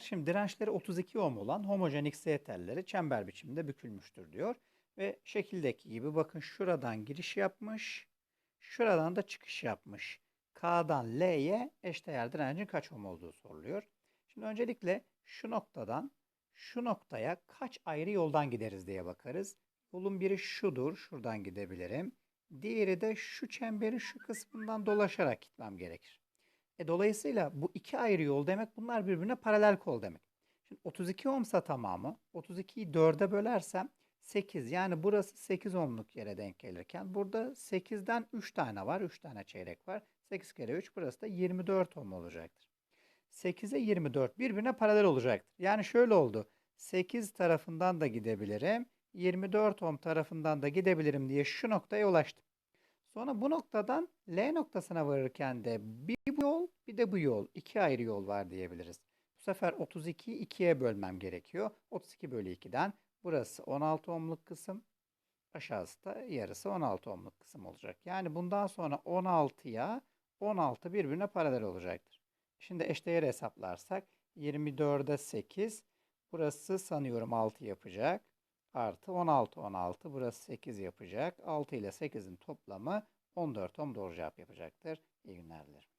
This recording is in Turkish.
Şimdi dirençleri 32 ohm olan homojen XY telleri çember biçiminde bükülmüştür diyor. Ve şekildeki gibi bakın şuradan giriş yapmış. Şuradan da çıkış yapmış. K'dan L'ye eşdeğer direncin kaç ohm olduğu soruluyor. Şimdi öncelikle şu noktadan şu noktaya kaç ayrı yoldan gideriz diye bakarız. Yolun biri şudur. Şuradan gidebilirim. Diğeri de şu çemberin şu kısmından dolaşarak gitmem gerekir. E, dolayısıyla bu iki ayrı yol demek bunlar birbirine paralel kol demek. Şimdi 32 ohmsa tamamı 32'yi 4'e bölersem 8 yani burası 8 ohmluk yere denk gelirken burada 8'den 3 tane var. 3 tane çeyrek var. 8 kere 3 burası da 24 ohm olacaktır. 8'e 24 birbirine paralel olacaktır. Yani şöyle oldu. 8 tarafından da gidebilirim. 24 ohm tarafından da gidebilirim diye şu noktaya ulaştım. Sonra bu noktadan L noktasına varırken de bir bu yol bir de bu yol. iki ayrı yol var diyebiliriz. Bu sefer 32'yi 2'ye bölmem gerekiyor. 32 bölü 2'den burası 16 ohmluk kısım. Aşağısı da yarısı 16 ohmluk kısım olacak. Yani bundan sonra 16'ya 16 birbirine paralel olacaktır. Şimdi eşdeğer hesaplarsak 24'e 8 burası sanıyorum 6 yapacak. Artı 16 16 burası 8 yapacak. 6 ile 8'in toplamı 14 ohm doğru cevap yapacaktır. İyi günler dilerim.